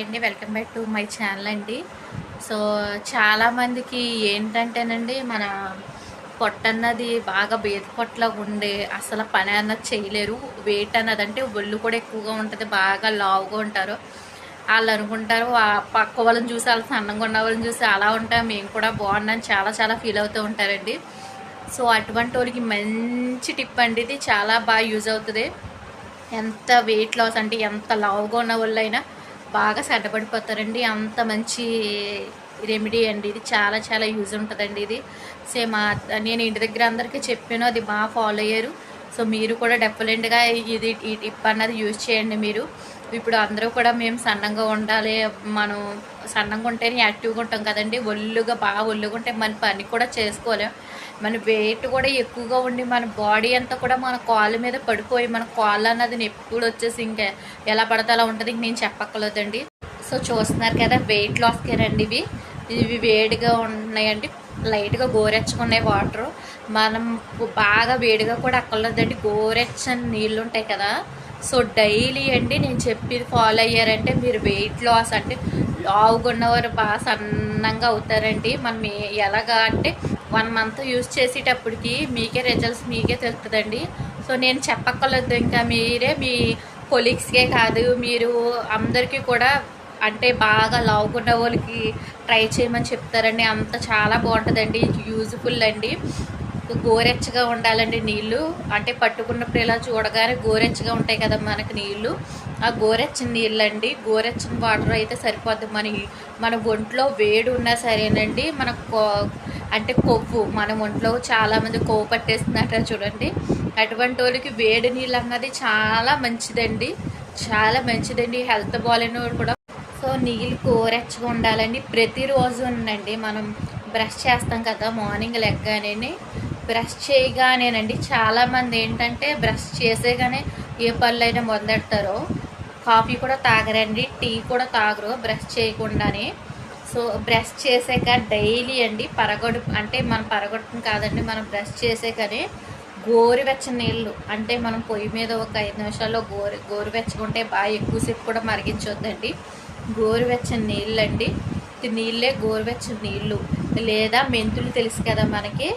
అండి welcome back to my channel అండి. So చాలామందికి ఏంటంటేనండి మన పొట్ట అన్నది బాగా బేద పొట్టలో ఉండే అసలు పని అన్నది చేయలేరు. వెయిట్ అన్నది అంటే ఒళ్ళు కూడా ఎక్కువగా ఉంటుంది బాగా లావుగా ఉంటారు. వాళ్ళు అనుకుంటారు పక్క వాళ్ళని చూసి వాళ్ళు సన్నంగా ఉన్న వాళ్ళని చూసి అలా ఉంటాం మేము కూడా బాగున్నాం చాలా చాలా ఫీల్ అవుతూ ఉంటారండి. సో అటువంటి వాళ్ళకి మంచి టిప్ అండి ఇది చాలా బాగా యూజ్ అవుతుంది. ఎంత వెయిట్ లాస్ అంటే ఎంత లావుగా ఉన్న వాళ్ళైనా బాగా సెడ్డపడిపోతారండి అంత మంచి రెమెడీ అండి ఇది. చాలా చాలా యూజ్ ఉంటుందండి ఇది. సేమ్ నేను ఇంటి దగ్గర అందరికీ చెప్పాను అది బాగా ఫాలో అయ్యారు. సో మీరు కూడా డెఫినెట్గా ఇది ఈ టిప్ అన్నది యూజ్ చేయండి మీరు. ఇప్పుడు అందరూ కూడా మేము సన్నంగా ఉండాలి. మనం సన్నంగా ఉంటేనే యాక్టివ్గా ఉంటాం కదండి. ఒళ్ళుగా బాగా ఒళ్ళుగా ఉంటే మన పని కూడా చేసుకోలేం. మన వెయిట్ కూడా ఎక్కువగా ఉండి మన బాడీ అంతా కూడా మన కాళ్ళ మీద పడిపోయి మన కాళ్ళు అన్నది ఎప్పుడు వచ్చేసి ఇంకా ఎలా పడితే అలా ఉంటుంది ఇంక నేను చెప్పక్కర్లేదండి. సో చూస్తున్నారు కదా వెయిట్ లాస్కేనండి ఇవి. ఇవి వేడిగా ఉన్నాయండి. లైట్గా గోరెచ్చుకున్నాయి వాటర్. మనం బాగా వేడిగా కూడా అక్కర్లేదండి. గోరెచ్చని నీళ్ళు ఉంటాయి కదా. సో డైలీ అండి నేను చెప్పి ఫాలో అయ్యారంటే మీరు వెయిట్ లాస్ అంటే ఆవుగున్నవారు ఉన్నవారు బాగా సన్నంగా అవుతారండి. మనం ఎలాగా అంటే వన్ మంత్ యూజ్ చేసేటప్పటికి మీకే రిజల్ట్స్ మీకే తెలుస్తుందండి సో నేను చెప్పక్కర్లేదు ఇంకా మీరే మీ కొలీగ్స్కే కాదు మీరు అందరికీ కూడా అంటే బాగా లావుకున్న వాళ్ళకి ట్రై చేయమని చెప్తారండి. అంత చాలా బాగుంటుందండి యూజ్ఫుల్ అండి. గోరెచ్చగా ఉండాలండి నీళ్ళు. అంటే పట్టుకున్నప్పుడు ఇలా చూడగానే గోరెచ్చగా ఉంటాయి కదా మనకి నీళ్ళు. ఆ గోరెచ్చని నీళ్ళు అండి గోరెచ్చని వాటర్ అయితే సరిపోద్ది. మన మన ఒంట్లో వేడి ఉన్నా సరేనండి. మన కో- అంటే కొవ్వు. మన ఒంట్లో చాలామంది కొవ్వు పట్టేస్తున్నట్టు చూడండి. అటువంటి వాళ్ళకి వేడి నీళ్ళు అన్నది చాలా మంచిదండి. చాలా మంచిదండి. హెల్త్ బాగాలేని వాళ్ళు కూడా. సో నీళ్ళు గోరెచ్చగా ఉండాలండి. ప్రతిరోజు ఉండండి. మనం బ్రష్ చేస్తాం కదా. మార్నింగ్ లెగ్గానే బ్రష్ చేయగానేనండి చాలామంది ఏంటంటే బ్రష్ చేసేగానే ఏ పళ్ళు అయినా మొదలెడతారో కాఫీ కూడా తాగరండి టీ కూడా తాగరు బ్రష్ చేయకుండానే. సో బ్రష్ చేసాక డైలీ అండి పరగొడు అంటే మనం పరగొట్టం కాదండి మనం బ్రష్ చేసాకనే గోరువెచ్చని నీళ్ళు అంటే మనం పొయ్యి మీద ఒక ఐదు నిమిషాల్లో గోరు గోరువెచ్చకుంటే బాగా ఎక్కువసేపు కూడా మరిగించొద్దండి. గోరువెచ్చని నీళ్ళు అండి నీళ్ళే గోరువెచ్చని నీళ్ళు. లేదా మెంతులు తెలుసు కదా మనకి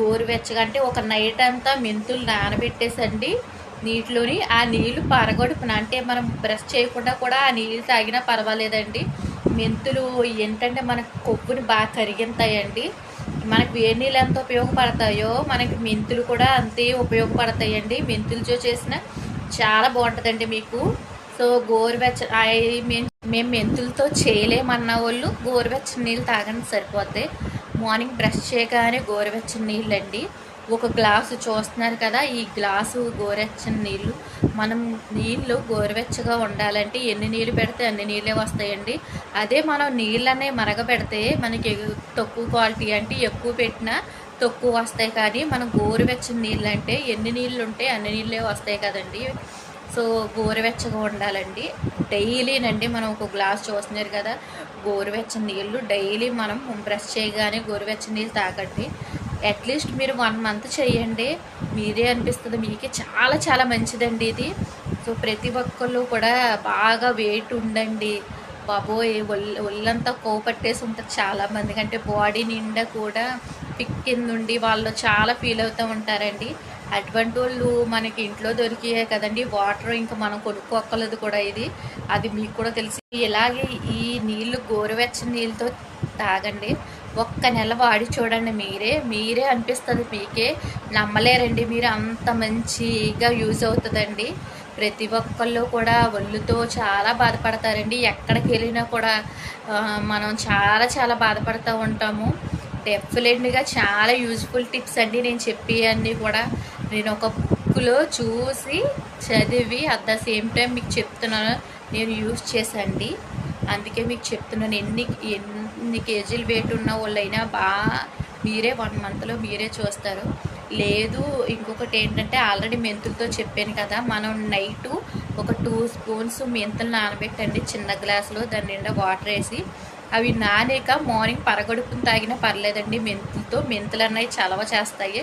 గోరువెచ్చగా అంటే ఒక నైట్ అంతా మెంతులు నానబెట్టేసండి నీటిలోని ఆ నీళ్ళు పరగొడుపున. అంటే మనం బ్రష్ చేయకుండా కూడా ఆ నీళ్ళు తాగినా పర్వాలేదండి. మెంతులు ఏంటంటే మన కొవ్వుని బాగా కరిగింతాయండి. మనకి వేడి నీళ్ళు ఎంత ఉపయోగపడతాయో మనకి మెంతులు కూడా అంతే ఉపయోగపడతాయండి. మెంతులతో చేసిన చాలా బాగుంటుందండి మీకు. సో గోరువెచ్చ ఐ- మేము మెంతులతో చేయలేమన్న వాళ్ళు గోరువెచ్చని నీళ్ళు తాగండి సరిపోతాయి మార్నింగ్ బ్రష్ చేయగానే గోరువెచ్చని నీళ్ళు అండి ఒక గ్లాసు చూస్తున్నారు కదా ఈ గ్లాసు గోరెచ్చని నీళ్ళు. మనం నీళ్ళు గోరువెచ్చగా ఉండాలంటే ఎన్ని నీళ్ళు పెడితే అన్ని నీళ్ళే వస్తాయండి. అదే మనం నీళ్ళనే మరగపెడితే మనకి ఎగు- తక్కువ క్వాలిటీ అంటే ఎక్కువ పెట్టినా తక్కువ వస్తాయి కానీ మనం గోరువెచ్చని నీళ్ళు అంటే ఎన్ని నీళ్ళు ఉంటే అన్ని నీళ్ళే వస్తాయి కదండి. సో గోరువెచ్చగా ఉండాలండి. డైలీనండి మనం ఒక గ్లాస్ చూస్తున్నారు కదా గోరువెచ్చని నీళ్ళు డైలీ మనం బ్రష్ చేయగానే గోరువెచ్చని నీళ్ళు తాగండి. అట్లీస్ట్ మీరు వన్ మంత్ చేయండి. మీరే అనిపిస్తుంది మీకే చాలా చాలా మంచిదండి ఇది. సో ప్రతి ఒక్కళ్ళు కూడా బాగా వెయిట్ ఉండండి. బాబోయ్ ఒళ్ళు ఒళ్ళంతా కోపట్టేసి ఉంటుంది చాలామంది. అంటే బాడీ నిండా కూడా పిక్ కింద ఉండి వాళ్ళు చాలా ఫీల్ అవుతూ ఉంటారండి. అటువంటి వాళ్ళు మనకి ఇంట్లో దొరికే కదండి. వాటర్ ఇంకా మనం కొనుక్కోక్కర్లేదు కూడా ఇది. అది మీకు కూడా తెలిసి. ఇలాగే ఈ నీళ్ళు గోరువెచ్చని నీళ్ళతో తాగండి. ఒక్క నెల వాడి చూడండి మీరే. మీరే అనిపిస్తుంది మీకే. నమ్మలేరండి మీరు. అంత మంచిగా యూజ్ అవుతుందండి. ప్రతి ఒక్కళ్ళు కూడా ఒళ్ళుతో చాలా బాధపడతారండి. ఎక్కడికి వెళ్ళినా కూడా మనం చాలా చాలా బాధపడుతూ ఉంటాము. డెఫినెట్గా చాలా యూజ్ఫుల్ టిప్స్ అండి నేను చెప్పి అన్నీ కూడా. నేను ఒక బుక్లో చూసి చదివి అట్ ద సేమ్ టైం మీకు చెప్తున్నాను. నేను యూజ్ చేసండి అందుకే మీకు చెప్తున్నాను. ఎన్ని ఎన్ని కేజీలు వెయిట్ ఉన్న వాళ్ళైనా బాగా మీరే వన్ మంత్లో మీరే చూస్తారు. లేదు ఇంకొకటి ఏంటంటే ఆల్రెడీ మెంతులతో చెప్పాను కదా మనం నైటు ఒక టూ స్పూన్స్ మెంతులు నానబెట్టండి చిన్న గ్లాసులో దాని నిండా వాటర్ వేసి. అవి నానేక మార్నింగ్ పరగడుపుని తాగినా పర్లేదండి. మెంతులతో మెంతులు అన్నవి చలవ చేస్తాయి.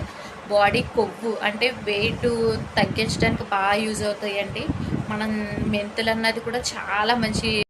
బాడీ కొవ్వు అంటే వెయిట్ తగ్గించడానికి బాగా యూజ్ అవుతాయండి. మనం మెంతులు అన్నది కూడా చాలా మంచి